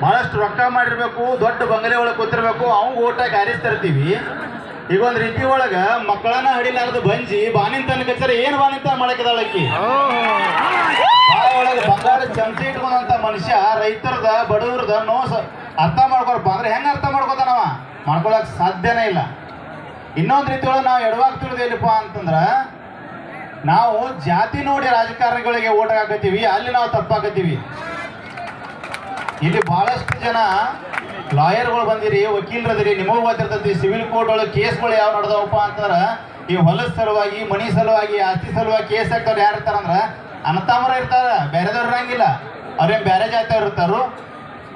ಬಹಳಷ್ಟು ರೊಕ್ಕ ಮಾಡಿರ್ಬೇಕು, ದೊಡ್ಡ ಬಂಗಲೆ ಒಳಗೆ ಕೂತಿರ್ಬೇಕು ಅವ್ನ್ ಓಟ ಹಾರಿಸ್ತಿರ್ತೀವಿ ಈಗ ಒಂದು ರೀತಿ ಒಳಗ ಮಕ್ಕಳನ್ನ ಹಡಿಲಾರ್ದು ಬಂಜಿ ತನಕ ಕಚ್ಚರ ಏನ್ ಬಾನಿಂತ ಮಾಡಕಿದಾಳಕ್ಕಿ ಒಳಗೆ ಬಂಗಾರ ಚಮಚಿ ಇಟ್ಕೊಂಡಂತ ಮನುಷ್ಯ ರೈತರದ, ಬಡವರದ ನೋಸ ಅರ್ಥ ಮಾಡ್ಕೊಳ್ಪ ಅಂದ್ರೆ ಹೆಂಗ ಅರ್ಥ ಮಾಡ್ಕೋತಾನವ ಮಾಡ್ಕೊಳಕ್ ಸಾಧ್ಯನೇ ಇಲ್ಲ. ಇನ್ನೊಂದು ರೀತಿ ಒಳಗೆ ನಾವು ಎಡವಾಗ್ತಿರೋದು ಎಲ್ಲಿಪ್ಪ ಅಂತಂದ್ರ ನಾವು ಜಾತಿ ನೋಡಿ ರಾಜಕಾರಣಿಗಳಿಗೆ ಓಟ್ ಹಾಕತ್ತೀವಿ, ಅಲ್ಲಿ ನಾವು ತಪ್ಪಾಕತ್ತೀವಿ. ಇಲ್ಲಿ ಬಹಳಷ್ಟು ಜನ ಲಾಯರ್ಗಳು ಬಂದಿರಿ ವಕೀಲರದಿರಿ ನಿಮಗೂ ಗೊತ್ತಿರ್ತೈತಿ, ಸಿವಿಲ್ ಕೋರ್ಟ್ ಒಳಗೆ ಕೇಸ್ಗಳು ಯಾವ ನಡೆದವಪ್ಪ ಅಂತಂದ್ರೆ, ಈ ಹೊಲದ ಸಲುವಾಗಿ, ಮನಿ ಸಲುವಾಗಿ, ಆಸ್ತಿ ಸಲುವಾಗಿ ಕೇಸ್ ಹಾಕ್ತಾರೆ ಯಾರು ಇರ್ತಾರಂದ್ರ ಅನತಾಮರ ಇರ್ತಾರ, ಬೇರೆದವ್ರು ಇರಂಗಿಲ್ಲ. ಅವ್ರೇನ್ ಬೇರೆ ಜಾತಿಯವ್ರು ಇರ್ತಾರು?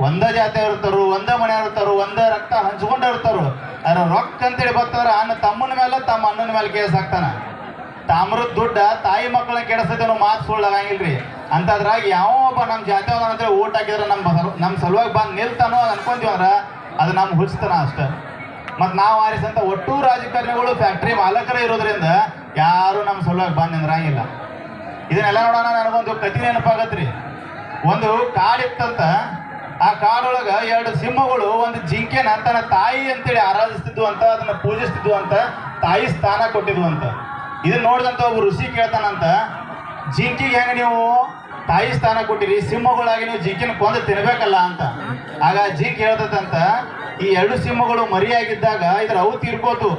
ಒಂದ ಜಾತಿಯವ್ರು ಇರ್ತಾರು, ಒಂದ ಮನೆಯವ್ರು ಇರ್ತಾರು, ಒಂದ ರಕ್ತ ಹಂಚ್ಕೊಂಡ ಇರ್ತಾರು. ಅದ್ರ ರೊಕ್ಕ ಅಂತೇಳಿ ಬರ್ತಾರ ಅನ್ನ ತಮ್ಮನ ಮೇಲೆ ತಮ್ಮ ಅಣ್ಣನ ಮೇಲೆ ಕೇಸ್ ಹಾಕ್ತಾನ. ತಾಮ್ರದ ದುಡ್ಡ ತಾಯಿ ಮಕ್ಕಳನ್ನ ಕೆಡಿಸ್ತೈತೆ ಅನ್ನೋ ಮಾತು ಸುಳ್ಳಾಗಂಗಿಲ್ರಿ. ಅಂತದ್ರಾಗ ಯಾವ ಒಬ್ಬ ನಮ್ಮ ಜಾತಿ ಅಂತ ಓಟ್ ಹಾಕಿದ್ರೆ ನಮ್ಮ ನಮ್ಮ ಸಲುವಾಗಿ ಬಂದು ನಿಲ್ತಾನೋ ಅನ್ಕೊಂತೀವಿ ಅಂದ್ರೆ ಅದು ನಮ್ಗೆ ಹುಚ್ಚತನ ಅಷ್ಟ. ಮತ್ತು ನಾವು ಆರಿಸಂತ ಒಟ್ಟು ರಾಜಕಾರಣಿಗಳು ಫ್ಯಾಕ್ಟ್ರಿ ಮಾಲಕರೇ ಇರೋದ್ರಿಂದ ಯಾರು ನಮ್ಮ ಸಲುವಾಗಿ ಬಂದು ನಿಂದ್ರಂಗಿಲ್ಲ. ಇದನ್ನೆಲ್ಲ ನೋಡೋಣ, ನನಗೊಂದು ಕತಿ ನೆನಪಾಗತ್ರಿ. ಒಂದು ಕಾಡಿತ್ತಂತ, ಆ ಕಾಡೊಳಗೆ ಎರಡು ಸಿಂಹಗಳು ಒಂದು ಜಿಂಕೆನ ತನ್ನ ತಾಯಿ ಅಂತೇಳಿ ಆರಾಧಿಸ್ತಿದ್ವು ಅಂತ, ಅದನ್ನ ಪೂಜಿಸ್ತಿದ್ವು ಅಂತ ತಾಯಿ ಸ್ಥಾನ ಕೊಟ್ಟಿದ್ವು ಅಂತ. ಇದನ್ನ ನೋಡಿದಂತ ಒಬ್ಬ ಋಷಿ ಕೇಳ್ತಾನಂತ, ಜಿಂಕಿಗೆ ಹೆಂಗ ನೀವು ತಾಯಿ ಸ್ಥಾನ ಕೊಟ್ಟಿರಿ? ಸಿಂಹಗಳಾಗಿ ನೀವು ಜಿಂಕಿನ ಕೊಂದು ತಿನ್ಬೇಕಲ್ಲ ಅಂತ. ಆಗ ಜಿಂಕ್ ಹೇಳ್ತದಂತ, ಈ ಎರಡು ಸಿಂಹಗಳು ಮರಿಯಾಗಿದ್ದಾಗ ಇದ್ರ ಅವು ತೀರ್ಕೋತು.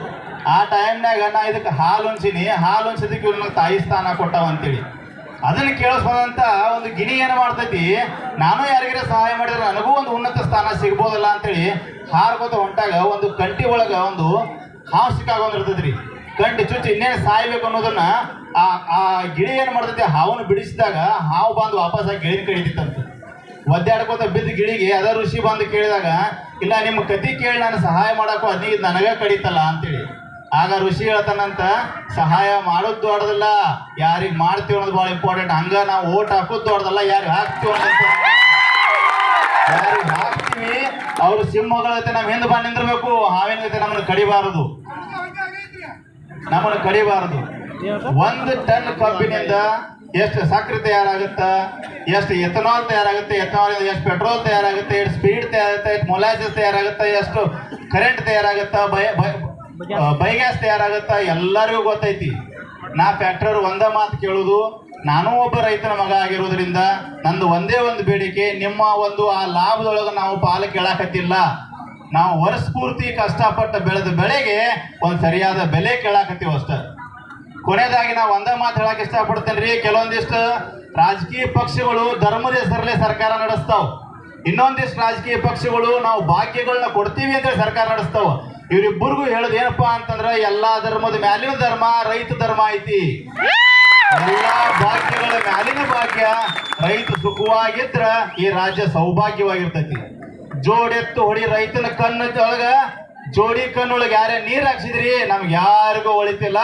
ಆ ಟೈಮ್ನಾಗ ನಾ ಇದಕ್ಕೆ ಹಾಲು ಹೊಂಚಿನಿ ಹಾಲು ಹೊಂಚಿದಕ್ಕೆ ಇವ್ರು ತಾಯಿ ಸ್ಥಾನ ಕೊಟ್ಟಾವ ಅಂತೇಳಿ. ಅದನ್ನ ಕೇಳಿಸ್ಬೋದಂತ ಒಂದು ಗಿಣಿ ಏನು ಮಾಡ್ತೈತಿ, ನಾನು ಯಾರಿಗಾರ ಸಹಾಯ ಮಾಡಿದ್ರೆ ನನಗೂ ಒಂದು ಉನ್ನತ ಸ್ಥಾನ ಸಿಗ್ಬೋದಲ್ಲ ಅಂತೇಳಿ ಹಾರ್ಕೋತ ಹೊಂಟಾಗ ಒಂದು ಕಂಟಿ ಒಳಗೆ ಒಂದು ಹಾವು ಸಿಕ್ಕಾಗೊಂಡಿರ್ತೈತ್ರಿ ಕಂಟಿ ಚುಚ್ಚಿ ಇನ್ನೇನು ಸಾಯ್ಬೇಕು ಅನ್ನೋದನ್ನ ಆ ಆ ಗಿಳಿ ಏನು ಮಾಡ್ತೈತಿ? ಹಾವನ್ನು ಬಿಡಿಸಿದಾಗ ಹಾವು ಬಂದು ವಾಪಸ್ ಆಗಿ ಗಿಳಿನ ಕಡಿತಿತ್ತಂತ ಒದ್ದಾಡ್ಕೋತ ಬಿದ್ದ ಗಿಳಿಗೆ ಅದ ಋಷಿ ಬಂದು ಕೇಳಿದಾಗ, ಇಲ್ಲ, ನಿಮ್ಮ ಕತಿ ಕೇಳಿ ನಾನು ಸಹಾಯ ಮಾಡಕ್ಕೂ ಅದ್ನಿ ನನಗೆ ಕಡಿತಲ್ಲ ಅಂತೇಳಿ. ಆಗ ಋಷಿ ಹೇಳ್ತಾನಂತ, ಸಹಾಯ ಮಾಡೋದು ದೊಡ್ಡದಲ್ಲ, ಯಾರಿಗೆ ಮಾಡ್ತೀವಿ ಅನ್ನೋದು ಭಾಳ ಇಂಪಾರ್ಟೆಂಟ್ ಹಂಗ ನಾವು ಓಟ್ ಹಾಕೋದು ದೊಡ್ಡದಲ್ಲ, ಯಾರಿಗೆ ಹಾಕ್ತೀವಿ ಅನ್ನೋದು ಯಾರಿಗೆ ಹಾಕ್ತೀವಿ, ಅವ್ರು ಸಿಂಹಗಳ ಜೊತೆ ನಮ್ಮ ಹಿಂದೆ ಬಾ ನಿಂದಿರ್ಬೇಕು, ಹಾವಿನ ಜೊತೆ ನಮ್ಮನ್ನು ಕಡಿಬಾರದು. ನಮ್ಮನ್ನು ಕಡಿಬಾರದು. ಒಂದು ಟನ್ ಕಬ್ಬಿನಿಂದ ಎಷ್ಟು ಸಕ್ಕರೆ ತಯಾರಾಗುತ್ತ ಎಷ್ಟು ಎಥನಾಲ್ ತಯಾರಾಗುತ್ತೆ ಎಥನಾಲ್ ಎಷ್ಟು ಪೆಟ್ರೋಲ್ ತಯಾರಾಗುತ್ತೆ ಎಷ್ಟು ಸ್ಪೀಡ್ ತಯಾರಾಗುತ್ತೆ ಎಷ್ಟು ಮೊಲಾಸಸ್ ತಯಾರಾಗುತ್ತೆ ಎಷ್ಟು ಕರೆಂಟ್ ತಯಾರಾಗುತ್ತ ಬಯ ಬೈಗ್ಯಾಸ್. ತಯಾರಾಗುತ್ತ ಎಲ್ಲರಿಗೂ ಗೊತ್ತೈತಿ. ನಾ ಫ್ಯಾಕ್ಟ್ರಿ ಒಂದ ಮಾತು ಕೇಳುದು ನಾನು ಒಬ್ಬ ರೈತನ ಮಗ ಆಗಿರೋದ್ರಿಂದ ನಂದು ಒಂದೇ ಒಂದು ಬೇಡಿಕೆ ನಿಮ್ಮ ಒಂದು ಆ ಲಾಭದೊಳಗೆ ನಾವು ಪಾಲು ಕೇಳಾಕತ್ತಿಲ್ಲ. ನಾವು ವರ್ಷ ಪೂರ್ತಿ ಕಷ್ಟಪಟ್ಟು ಬೆಳೆದ ಬೆಳೆಗೆ ಒಂದು ಸರಿಯಾದ ಬೆಲೆ ಕೇಳಾಕತ್ತೀವಿ ಅಷ್ಟೇ. ಕೊನೆಯದಾಗಿ ನಾವು ಒಂದೇ ಮಾತು ಹೇಳಕ್ ಇಷ್ಟಪಡ್ತೇನೆ ರೀ ಕೆಲವೊಂದಿಷ್ಟು ರಾಜಕೀಯ ಪಕ್ಷಗಳು ಧರ್ಮದ ಹೆಸರಲ್ಲೇ ಸರ್ಕಾರ ನಡೆಸ್ತಾವ. ಇನ್ನೊಂದಿಷ್ಟು ರಾಜಕೀಯ ಪಕ್ಷಗಳು ನಾವು ಭಾಗ್ಯಗಳನ್ನ ಕೊಡ್ತೀವಿ ಅಂತೇಳಿ ಸರ್ಕಾರ ನಡೆಸ್ತಾವ. ಇವರಿಬ್ಬರಿಗೂ ಹೇಳೋದು ಏನಪ್ಪಾ ಅಂತಂದ್ರ, ಎಲ್ಲಾ ಧರ್ಮದ ಮ್ಯಾಲಿನ ಧರ್ಮ, ರೈತ ಧರ್ಮ ಐತಿ. ಎಲ್ಲಾ ಭಾಗ್ಯಗಳ ಮ್ಯಾಲಿನ ಭಾಗ್ಯ ರೈತ ಸುಖವಾಗಿದ್ರ ಈ ರಾಜ್ಯ ಸೌಭಾಗ್ಯವಾಗಿರ್ತೈತಿ. ಜೋಡೆತ್ತು ಹೊಡಿ ರೈತನ ಕಣ್ಣು ಒಳಗ ಜೋಡಿ ಕಣ್ಣೊಳಗೆ ಯಾರೇ ನೀರ್ ಹಾಕ್ಸಿದ್ರಿ, ನಮ್ಗೆ ಯಾರಿಗೂ ಒಳಿತಿಲ್ಲ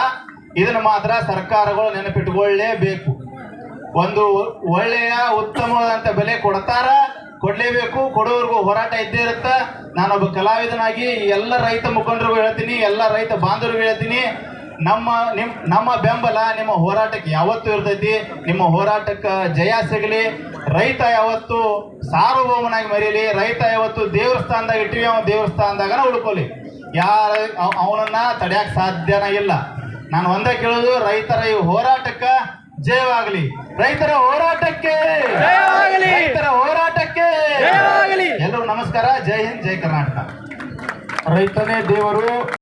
ಇದನ್ನ ಮಾತ್ರ ಸರ್ಕಾರಗಳು ನೆನಪಿಟ್ಕೊಳ್ಳೇಬೇಕು. ಒಂದು ಒಳ್ಳೆಯ, ಉತ್ತಮವಾದಂತ ಬೆಲೆ ಕೊಡ್ತಾರ, ಕೊಡ್ಲೇಬೇಕು. ಕೊಡೋರ್ಗೂ ಹೋರಾಟ ಇದ್ದೇ ಇರುತ್ತ. ನಾನೊಬ್ಬ ಕಲಾವಿದನಾಗಿ ಎಲ್ಲ ರೈತ ಮುಖಂಡರಿಗೂ ಹೇಳ್ತೀನಿ, ಎಲ್ಲ ರೈತ ಬಾಂಧವರಿಗೂ ಹೇಳ್ತೀನಿ. ನಮ್ಮ ನಿಮ್ ನಮ್ಮ ಬೆಂಬಲ ನಿಮ್ಮ ಹೋರಾಟಕ್ಕೆ ಯಾವತ್ತೂ ಇರ್ತೈತಿ. ನಿಮ್ಮ ಹೋರಾಟಕ್ಕೆ ಜಯ ಸಿಗಲಿ. ರೈತ ಯಾವತ್ತು ಸಾರ್ವಭೌಮನಾಗಿ ಮರೀಲಿ. ರೈತ ಯಾವತ್ತು ದೇವಸ್ಥಾನದಾಗ ಇಟ್ಟಿವಿ ಅವನ ದೇವಸ್ಥಾನದಾಗ ಉಳ್ಕೊಲಿ. ಯಾರ ಅವ- ಅವನನ್ನ ತಡೆಯಕ್ ಸಾಧ್ಯನ ಇಲ್ಲ. ನಾನು ಒಂದೇ ಕೇಳೋದು ರೈತರ ಈ ಹೋರಾಟಕ್ಕ ಜಯವಾಗಲಿ. ರೈತರ ಹೋರಾಟಕ್ಕೆ ಜಯವಾಗಲಿ! ರೈತರ ಹೋರಾಟಕ್ಕೆ ಜಯವಾಗಲಿ! ಎಲ್ಲರೂ ನಮಸ್ಕಾರ. ಜೈ ಹಿಂದ್ ಜೈ ಕರ್ನಾಟಕ. ರೈತನೇ ದೇವರು.